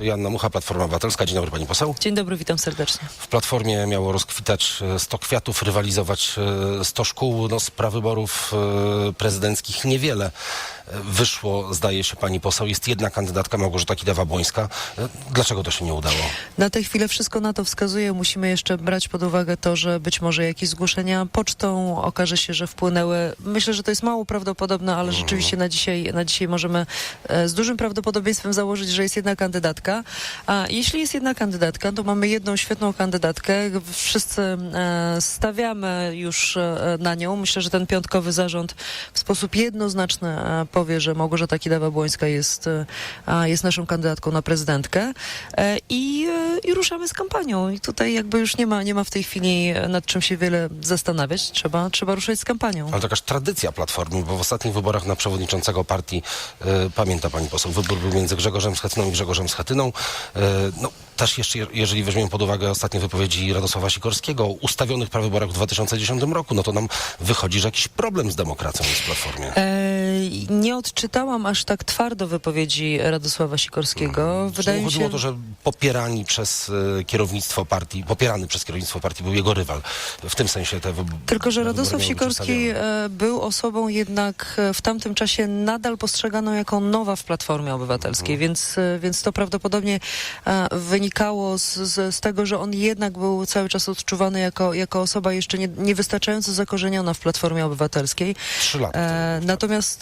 Joanna Mucha, Platforma Obywatelska. Dzień dobry pani poseł. Dzień dobry, witam serdecznie. W Platformie miało rozkwitać e, 100 kwiatów, rywalizować e, 100 szkół. No, z prawyborów e, prezydenckich niewiele e, wyszło, zdaje się pani poseł. Jest jedna kandydatka, Małgorzata Kidawa-Błońska. E, Dlaczego to się nie udało? Na tę chwilę wszystko na to wskazuje. Musimy jeszcze brać pod uwagę to, że być może jakieś zgłoszenia pocztą okaże się, że wpłynęły. Myślę, że to jest mało prawdopodobne, ale rzeczywiście na dzisiaj, na dzisiaj możemy e, z dużym prawdopodobieństwem założyć, że jest jedna kandydatka. A jeśli jest jedna kandydatka, to mamy jedną świetną kandydatkę. Wszyscy e, stawiamy już e, na nią. Myślę, że ten piątkowy zarząd w sposób jednoznaczny e, powie, że Małgorzata Kidawa-Błońska jest, jest naszą kandydatką na prezydentkę i, i ruszamy z kampanią. I tutaj jakby już nie ma, nie ma w tej chwili nad czym się wiele zastanawiać. Trzeba, trzeba ruszać z kampanią. Ale to jakaś tradycja Platformy, bo w ostatnich wyborach na przewodniczącego partii, e, pamięta pani poseł, wybór był między Grzegorzem Schetyną i Grzegorzem Schetyną. E, no, też jeszcze, je- jeżeli weźmiemy pod uwagę ostatnie wypowiedzi Radosława Sikorskiego, ustawionych prawyborach w 2010 roku, no to nam wychodzi, że jakiś problem z demokracją jest w Platformie. E, nie odczytałam aż tak twardo wypowiedzi Radosława Sikorskiego. Czy Wydaje mi chodziło się... o to, że popierani przez e, kierownictwo partii, popierany przez kierownictwo partii był jego rywal. W tym sensie te. Tylko, że Radosław Sikorski e, był osobą jednak e, w tamtym czasie nadal postrzeganą jako nowa w Platformie Obywatelskiej, więc, e, więc to prawdopodobnie wynikało z, z, z tego, że on jednak był cały czas odczuwany jako, jako osoba jeszcze nie, niewystarczająco zakorzeniona w Platformie Obywatelskiej. Trzy lata. E, temu.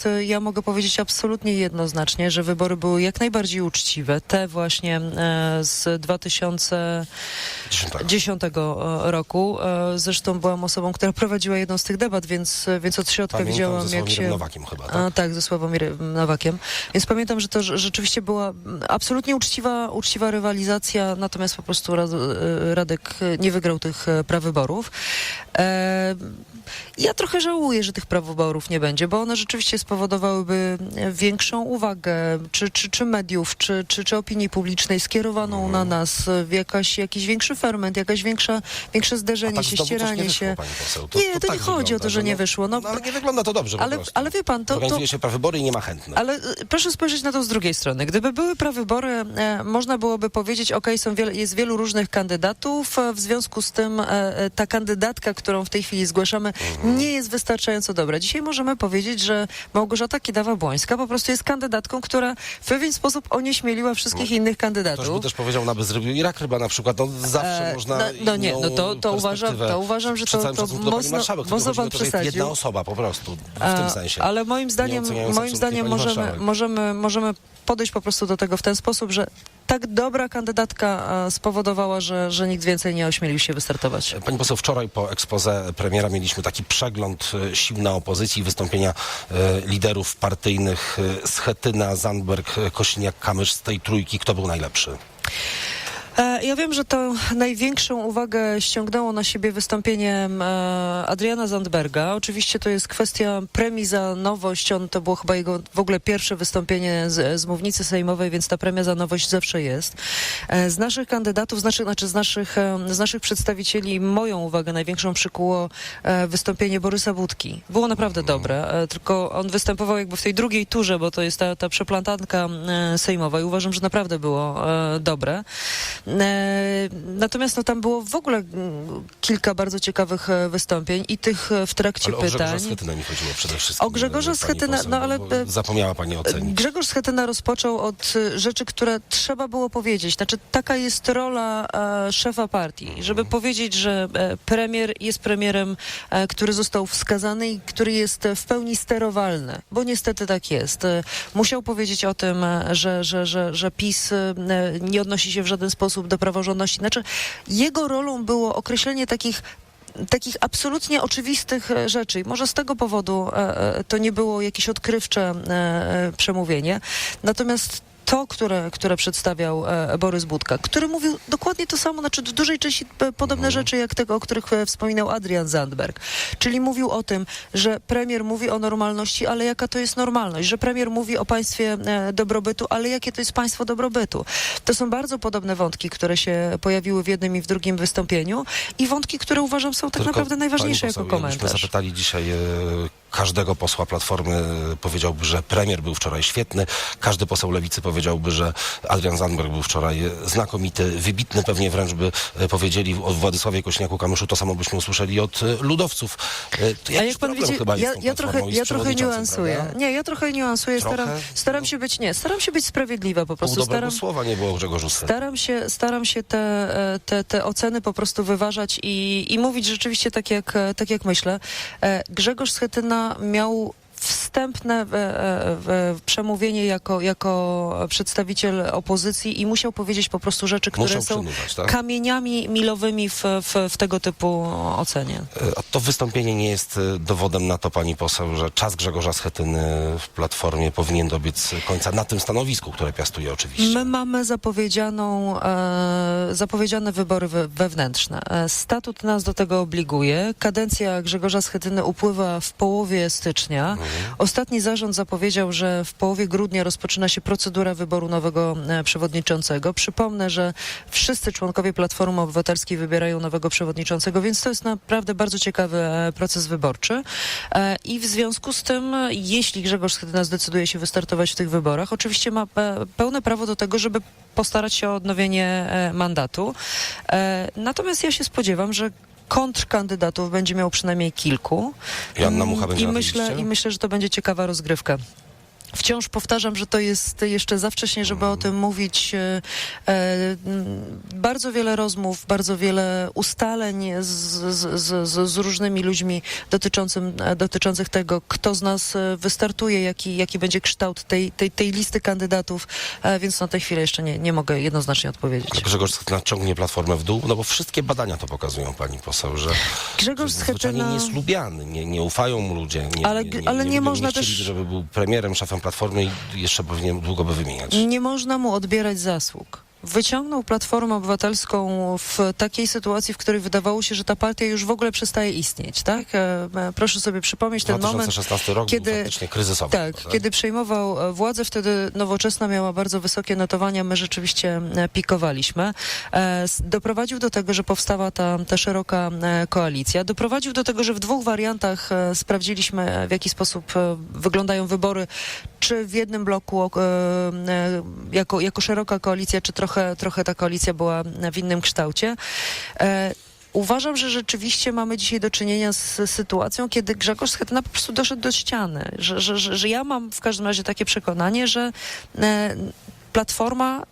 Natomiast e, ja mogę powiedzieć absolutnie jednoznacznie, że wybory były jak najbardziej uczciwe. Te właśnie e, z 2010 Dziesiątego. roku. E, zresztą byłam osobą, która prowadziła jedną z tych debat, więc, więc od środka Pamiętam widziałam, jak się... Nowakiem chyba, tak? A, tak, ze Sławomirem Nowakiem. Więc pamiętam, że to rze- rzeczywiście była absolutnie uczciwa, uczciwa rywalizacja, natomiast po prostu Rad, e, Radek e, nie wygrał tych e, prawyborów. E, ja trochę żałuję, że tych prawyborów nie będzie, bo one rzeczywiście spowodowałyby większą uwagę czy, czy, czy mediów, czy, czy, czy opinii publicznej skierowaną na nas, e, w jakaś, jakiś większy ferment, jakaś większa, większe zderzenie tak się, ścieranie wyszło, się. pani poseł. Nie, to tak nie chodzi o to, wygląda, że nie wyszło. No, No, ale nie wygląda to dobrze ale, ale wie pan, to, to, Organizuje się prawybory i nie ma chętnych. ale y, proszę spojrzeć na to z drugiej strony. Gdyby były prawybory, e, można byłoby powiedzieć, ok, są wiele, jest wielu różnych kandydatów, e, w związku z tym e, e, ta kandydatka, którą w tej chwili zgłaszamy, nie jest wystarczająco dobra. Dzisiaj możemy powiedzieć, że Małgorzata Kidawa-Błońska po prostu jest kandydatką, która w pewien sposób onieśmieliła wszystkich innych Ktoś by kandydatów. też powiedział, na bezrybiu Irak chyba na przykład, no zawsze E, można no- no nie, no to- to uważam- to uważam, że to- to pani mocno- marszałek, mocno pan to, przesadził. jedna osoba po prostu, w tym sensie. Ale moim Nie zdaniem, moim zdaniem możemy, możemy, możemy podejść po prostu do tego w ten sposób, że tak dobra kandydatka e, spowodowała, że, że nikt więcej nie ośmielił się wystartować. Pani poseł, wczoraj po expose premiera mieliśmy taki przegląd e, sił na opozycji, wystąpienia e, liderów partyjnych Schetyna, Zandberg, Kosiniak-Kamysz z tej trójki. Kto był najlepszy? Ja wiem, że to największą uwagę ściągnęło na siebie wystąpienie e, Adriana Zandberga. Oczywiście to jest kwestia premii za nowość. On to było chyba jego w ogóle pierwsze wystąpienie z, z mównicy sejmowej, więc ta premia za nowość zawsze jest. E, Z naszych kandydatów, z naszych, znaczy z naszych, e, z naszych przedstawicieli moją uwagę największą przykuło wystąpienie Borysa Budki. Było naprawdę dobre, e, tylko on występował jakby w tej drugiej turze, bo to jest ta, ta przeplantanka sejmowa i uważam, że naprawdę było dobre. E, Natomiast no, tam było w ogóle mm, kilka bardzo ciekawych e, wystąpień i tych e, w trakcie Ale o pytań. Grzegorza Schetynę mi chodziło przede wszystkim. O Grzegorza pani Schetynę, poseł, no ale, Zapomniała pani ocenić. Grzegorz Schetyna rozpoczął od rzeczy, które trzeba było powiedzieć. Znaczy, taka jest rola e, szefa partii, żeby powiedzieć, że premier jest premierem, e, który został wskazany i który jest w pełni sterowalny, bo niestety tak jest. Musiał powiedzieć o tym, że, że, że, że PiS nie odnosi się w żaden sposób do praworządności. Znaczy, jego rolą było określenie takich takich absolutnie oczywistych e, rzeczy. I może z tego powodu e, e, to nie było jakieś odkrywcze przemówienie. Natomiast to, które, które przedstawiał e, Borys Budka, który mówił dokładnie to samo, znaczy w dużej części e, podobne rzeczy jak tego, o których e, wspominał Adrian Zandberg. Czyli mówił o tym, że premier mówi o normalności, ale jaka to jest normalność, że premier mówi o państwie dobrobytu, ale jakie to jest państwo dobrobytu. To są bardzo podobne wątki, które się pojawiły w jednym i w drugim wystąpieniu i wątki, które uważam są tak Tylko, naprawdę najważniejsze jako komentarz. zapytali dzisiaj każdego posła Platformy, e, powiedziałby, że premier był wczoraj świetny. Każdy poseł Lewicy powiedziałby, że Adrian Zandberg był wczoraj znakomity, wybitny. Pewnie wręcz by e, powiedzieli o Władysławie Kośniaku-Kamyszu, to samo byśmy usłyszeli od e, ludowców. To jakiś jak pan problem widzi, chyba jest ja, tą ja trochę, ja trochę niuansuję. prawda? Nie, ja trochę niuansuję. Trochę? Staram, staram się być, nie, staram się być sprawiedliwa po Pół prostu. dobrego Staram, słowa nie było Grzegorzu staram się, staram się te, e, te, te oceny po prostu wyważać i, i mówić rzeczywiście tak jak, e, tak jak myślę. E, Grzegorz Schetyna miał wstępne e, e, przemówienie jako, jako przedstawiciel opozycji i musiał powiedzieć po prostu rzeczy, które są tak? kamieniami milowymi w, w, w tego typu ocenie. E, to wystąpienie nie jest dowodem na to, pani poseł, że czas Grzegorza Schetyny w Platformie powinien dobiec końca na tym stanowisku, które piastuje oczywiście. My mamy zapowiedzianą, zapowiedziane wybory we, wewnętrzne. Statut nas do tego obliguje. Kadencja Grzegorza Schetyny upływa w połowie stycznia. Ostatni zarząd zapowiedział, że w połowie grudnia rozpoczyna się procedura wyboru nowego e, przewodniczącego. Przypomnę, że wszyscy członkowie Platformy Obywatelskiej wybierają nowego przewodniczącego, więc to jest naprawdę bardzo ciekawy e, proces wyborczy. E, I w związku z tym, jeśli Grzegorz Schetyna zdecyduje się wystartować w tych wyborach, oczywiście ma pełne prawo do tego, żeby postarać się o odnowienie mandatu. Natomiast ja się spodziewam, że kontrkandydatów będzie miał przynajmniej kilku. Joanna Mm, Mucha będzie I myślę? I myślę, że to będzie ciekawa rozgrywka. Wciąż powtarzam, że to jest jeszcze za wcześnie, żeby o tym mówić. E, e, bardzo wiele rozmów, bardzo wiele ustaleń z, z, z, z, różnymi ludźmi dotyczącym, e, dotyczących tego, kto z nas wystartuje, jaki, jaki będzie kształt tej, tej, tej listy kandydatów, więc na tę chwilę jeszcze nie, nie mogę jednoznacznie odpowiedzieć. Grzegorz Schetyna ciągnie Platformę w dół, no bo wszystkie badania to pokazują, pani poseł, że, Grzegorz Schetyna... nie jest lubiany, nie, nie ufają mu ludzie. Nie, Ale- nie, nie, ale nie lubią, można chcieli, też- żeby był premierem, szefem Platformy i jeszcze powinien długo by wymieniać. Nie można mu odbierać zasług. Wyciągnął Platformę Obywatelską w takiej sytuacji, w której wydawało się, że ta partia już w ogóle przestaje istnieć, tak? E, e, Proszę sobie przypomnieć ten moment, 2016 rok kiedy- był faktycznie kryzysowy. tak, prawda? kiedy przejmował e, władzę, wtedy Nowoczesna miała bardzo wysokie notowania, my rzeczywiście pikowaliśmy. Doprowadził do tego, że powstała ta, ta szeroka koalicja. Doprowadził do tego, że w dwóch wariantach sprawdziliśmy, w jaki sposób wyglądają wybory, czy w jednym bloku ok- jako, jako szeroka koalicja, czy trochę, trochę ta koalicja była w innym kształcie. E, Uważam, że rzeczywiście mamy dzisiaj do czynienia z sytuacją, kiedy Grzegorz Schetyna po prostu doszedł do ściany. Że, że, że, że ja mam w każdym razie takie przekonanie, że e, Platforma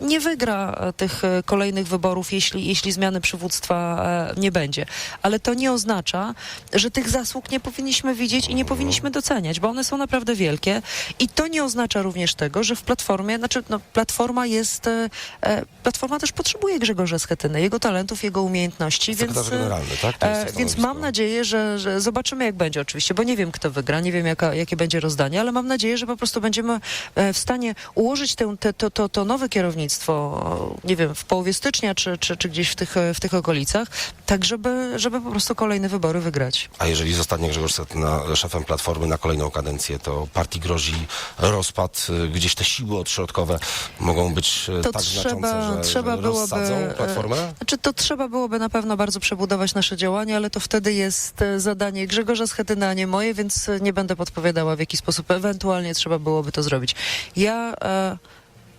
nie wygra e, tych e, kolejnych wyborów, jeśli, jeśli zmiany przywództwa e, nie będzie. Ale to nie oznacza, że tych zasług nie powinniśmy widzieć i nie powinniśmy doceniać, bo one są naprawdę wielkie. I to nie oznacza również tego, że w Platformie, znaczy no, Platforma jest, e, e, Platforma też potrzebuje Grzegorza Schetyny, jego talentów, jego umiejętności, więc... Sekretarz e, generalny, tak? E, więc mam nadzieję, że, że zobaczymy, jak będzie oczywiście, bo nie wiem, kto wygra, nie wiem, jaka, jakie będzie rozdanie, ale mam nadzieję, że po prostu będziemy e, w stanie ułożyć tę, te, to, to, to nowe kierownictwo, nie wiem, w połowie stycznia, czy, czy, czy gdzieś w tych, w tych okolicach, tak żeby, żeby po prostu kolejne wybory wygrać. A jeżeli zostanie Grzegorz Schetyna szefem Platformy na kolejną kadencję, to partii grozi rozpad. y, Gdzieś te siły odśrodkowe mogą być y, To tak trzeba- znaczące, że, trzeba byłoby, rozsadzą e, Platformę? Znaczy, to trzeba byłoby na pewno bardzo przebudować nasze działania, ale to wtedy jest e, zadanie Grzegorza Schetyna, a nie moje, więc e, nie będę podpowiadała, w jaki sposób ewentualnie trzeba byłoby to zrobić. Ja e,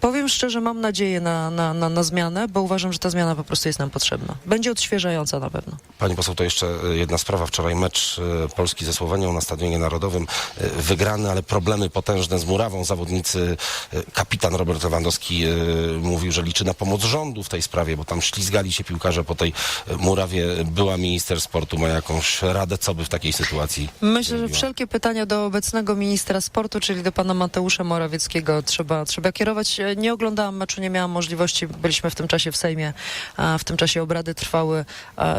powiem szczerze, mam nadzieję na, na, na, na zmianę, bo uważam, że ta zmiana po prostu jest nam potrzebna. Będzie odświeżająca na pewno. Pani poseł, to jeszcze y, jedna sprawa. Wczoraj mecz y, Polski ze Słowenią na Stadionie Narodowym y, wygrany, ale problemy potężne z murawą. Zawodnicy, kapitan Robert Lewandowski mówił, że liczy na pomoc rządu w tej sprawie, bo tam ślizgali się piłkarze po tej murawie. Była minister sportu, ma jakąś radę, co by w takiej sytuacji Myślę, że wszelkie pytania do obecnego ministra sportu, czyli do pana Mateusza Morawieckiego, trzeba, trzeba kierować. Nie oglądałam meczu, nie miałam możliwości. Byliśmy w tym czasie w Sejmie, w tym czasie obrady trwały.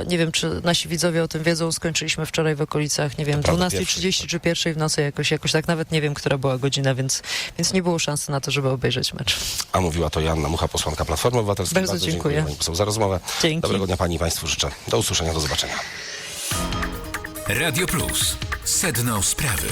Nie wiem, czy nasi widzowie o tym wiedzą. Skończyliśmy wczoraj w okolicach, nie wiem, To prawda, 12.30 czy pierwszej w nocy jakoś, jakoś tak nawet nie wiem, która była godzina, więc, więc nie było szansy na to, żeby obejrzeć mecz. A mówiła to Joanna Mucha, posłanka Platformy Obywatelskiej. Bardzo dziękuję. Pani poseł za rozmowę. Dzięki. Dobrego dnia Pani i Państwu życzę. Do usłyszenia, do zobaczenia. Radio Plus. Sedno sprawy.